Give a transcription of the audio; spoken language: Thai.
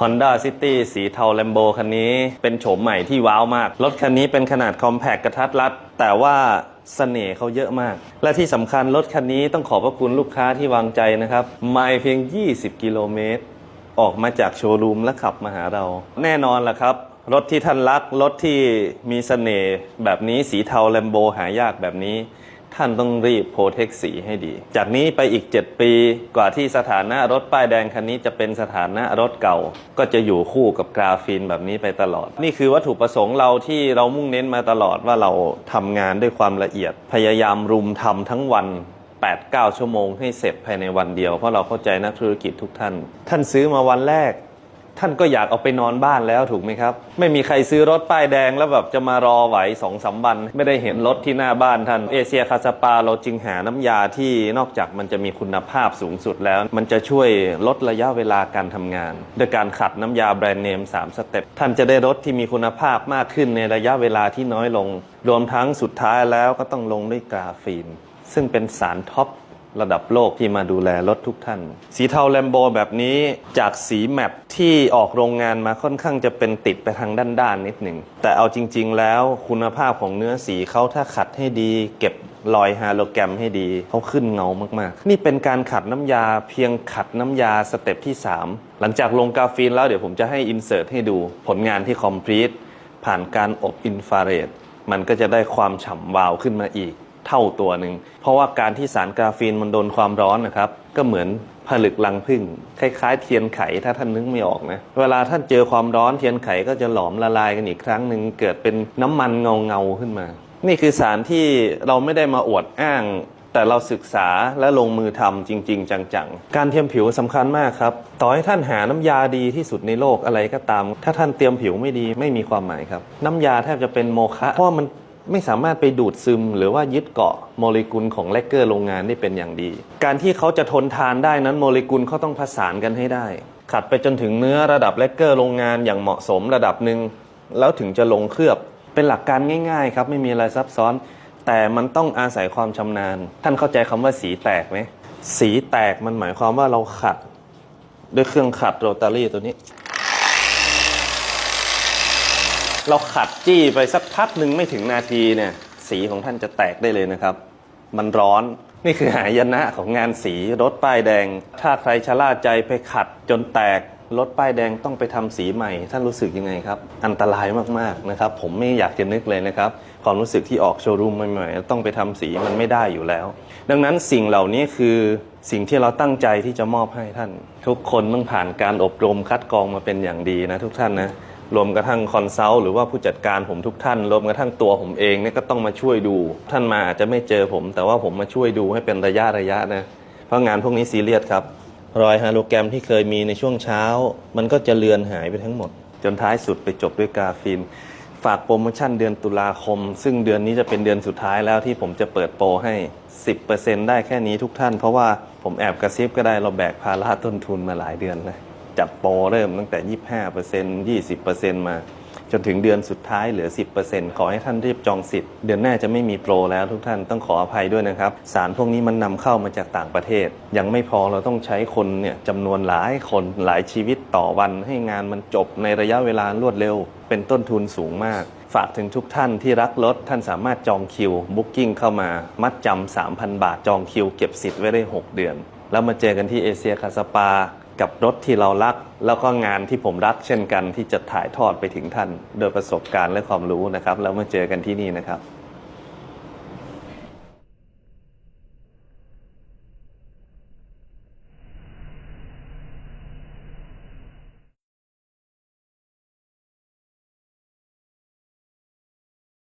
Honda City สีเทา Lambo คันนี้เป็นโฉมใหม่ที่ว้าวมาก รถคันนี้เป็นขนาดคอมแพคกระทัดรัด แต่ว่าเสน่ห์เขาเยอะมาก และที่สำคัญรถคันนี้ต้องขอบพระคุณลูกค้าที่วางใจนะครับไม่เพียง 20 กิโลเมตร ออกมาจากโชว์รูมและขับมาหาเรา แน่นอนล่ะครับรถที่ท่านรัก รถที่มีเสน่ห์แบบนี้สีเทา Lambo หายากแบบนี้ ท่านต้องรีบโปรเทคสีให้ดี จากนี้ไปอีก 7 ปีกว่าที่สถานะรถป้ายแดงคันนี้จะเป็นสถานะรถเก่า ก็จะอยู่คู่กับกราฟีนแบบนี้ไปตลอด นี่คือวัตถุประสงค์เราที่เรามุ่งเน้นมาตลอดว่าเราทำงานด้วยความละเอียด พยายามรุมทำทั้งวัน 8-9 ชั่วโมงให้เสร็จภายในวันเดียว เพราะเราเข้าใจนักธุรกิจทุกท่าน ท่านซื้อมาวันแรก ท่านก็อยากเอาไปนอนบ้านแล้วถูกไหมครับ ไม่มีใครซื้อรถป้ายแดงแล้วแบบจะมารอไหวสองสามวัน ไม่ได้เห็นรถที่หน้าบ้านท่านเอเชียคาสปาเราจึงหาน้ำยาที่นอกจากมันจะมีคุณภาพสูงสุดแล้ว มันจะช่วยลดระยะเวลาการทำงานด้วยการขัดน้ำยาแบรนด์เนม3สเต็ปท่านจะได้รถที่มีคุณภาพมากขึ้นในระยะเวลาที่น้อยลง รวมทั้งสุดท้ายแล้วก็ต้องลงด้วยกราฟีน ซึ่งเป็นสารท็อป ระดับโลกที่มาดูแลรถทุกท่าน สีเทาแลมโบแบบนี้จากสีแมปที่ออกโรงงานมาค่อนข้างจะเป็นติดไปทางด้านๆนิดหนึ่ง แต่เอาจริง ๆ แล้วคุณภาพของเนื้อสีเขาถ้าขัดให้ดี เก็บรอยฮาโลแกรมให้ดีเขาขึ้นเงามากๆ นี่เป็นการขัดน้ำยาเพียงขัดน้ำยาสเต็ปที่ 3 หลังจากลงกาฟีนแล้วเดี๋ยวผมจะให้อินเสิร์ตให้ดูผลงานที่คอมพลีทผ่านการอบอินฟราเรดมันก็จะได้ความฉ่ำวาวขึ้นมาอีก เท่าตัวหนึ่ง เพราะว่าการที่สารกราฟีนมันโดนความร้อนนะครับ ก็เหมือนผลึกลังผึ้งคล้ายๆ เทียนไขถ้าท่านนึกไม่ออกนะเวลาท่านเจอความร้อนเทียนไขก็จะหลอมละลายกันอีกครั้งหนึ่งเกิดเป็นน้ำมันเงาเงาขึ้นมา นี่คือสารที่เราไม่ได้มาอวดอ้าง แต่เราศึกษาและลงมือทำจริง ๆ จังๆ การเทียมผิวสำคัญมากครับ ต่อให้ท่านหาน้ำยาดีที่สุดในโลกอะไรก็ตาม ถ้าท่านเตรียมผิวไม่ดีไม่มีความหมายครับ น้ำยาแทบจะเป็นโมฆะเพราะมัน ไม่สามารถไปดูดซึม หรือว่ายึดเกาะโมเลกุลของแลกเกอร์โรงงานได้เป็นอย่างดี การที่เขาจะทนทานได้นั้นโมเลกุลเขาต้องผสานกันให้ได้ ขัดไปจนถึงเนื้อระดับแลกเกอร์โรงงานอย่างเหมาะสมระดับหนึ่งแล้วถึงจะลงเคลือบเป็นหลักการง่าย ๆ ครับไม่มีอะไรซับซ้อน แต่มันต้องอาศัยความชำนาญ ท่านเข้าใจคำว่าสีแตกไหมสีแตกมันหมายความว่าเราขัด ด้วยเครื่องขัดโรตารี่ตัวนี้ เราขัดจี้ไปสักพักหนึ่งไม่ถึงนาทีเนี่ย สีของท่านจะแตกได้เลยนะครับ มันร้อนนี่คือหายนะของงานสีรถป้ายแดง ถ้าใครชะล่าใจไปขัดจนแตกรถป้ายแดงต้องไปทำสีใหม่ ท่านรู้สึกยังไงครับ อันตรายมากๆนะครับ ผมไม่อยากจะนึกเลยนะครับ ความรู้สึกที่ออกโชว์รูมใหม่ๆต้องไปทำสีมันไม่ได้อยู่แล้ว ดังนั้นสิ่งเหล่านี้คือสิ่งที่เราตั้งใจที่จะมอบให้ท่าน ทุกคนต้องผ่านการอบรมคัดกรองมาเป็นอย่างดีนะทุกท่านนะ รวมกระทั่งคอนซัลท์หรือว่าผู้จัดการผมทุกท่าน รวมกระทั่งตัวผมเองเนี่ยก็ต้องมาช่วยดู ท่านมาอาจจะไม่เจอผม แต่ว่าผมมาช่วยดูให้เป็นระยะระยะนะเพราะงานพวกนี้ซีเรียสครับ รอยฮาโลแกรมที่เคยมีในช่วงเช้า มันก็จะเลือนหายไปทั้งหมด จนท้ายสุดไปจบด้วยกาฟีนฝากโปรโมชั่นเดือนตุลาคม ซึ่งเดือนนี้จะเป็นเดือนสุดท้ายแล้วที่ผมจะเปิดโปรให้ 10%ได้แค่นี้ทุกท่าน เพราะว่าผมแอบกระซิบก็ได้เราแบกภาระต้นทุนมาหลายเดือนนะ จากโปรเริ่มตั้งแต่ 25% 20%มา จนถึงเดือนสุดท้ายเหลือ 10%ขอให้ท่านรีบจองสิทธิ์ เดือนหน้าจะไม่มีโปรแล้วทุกท่านต้องขออภัยด้วยนะครับ สารพวกนี้มันนำเข้ามาจากต่างประเทศ ยังไม่พอเราต้องใช้คนเนี่ยจำนวนหลายคนหลายชีวิตต่อวัน ให้งานมันจบในระยะเวลารวดเร็ว เป็นต้นทุนสูงมากฝากถึงทุกท่านที่รักรถท่านสามารถจองคิวบุ๊กิ้งเข้ามา มัดจำ3,000 บาทจองคิว เก็บสิทธิ์ไว้ได้ 6 เดือน แล้วมาเจอกันที่เอเชียคาสปา กับรถที่เรารัก แล้วก็งานที่ผมรักเช่นกันที่จะถ่ายทอดไปถึงท่าน โดยประสบการณ์และความรู้นะครับ แล้วมาเจอกันที่นี่นะครับ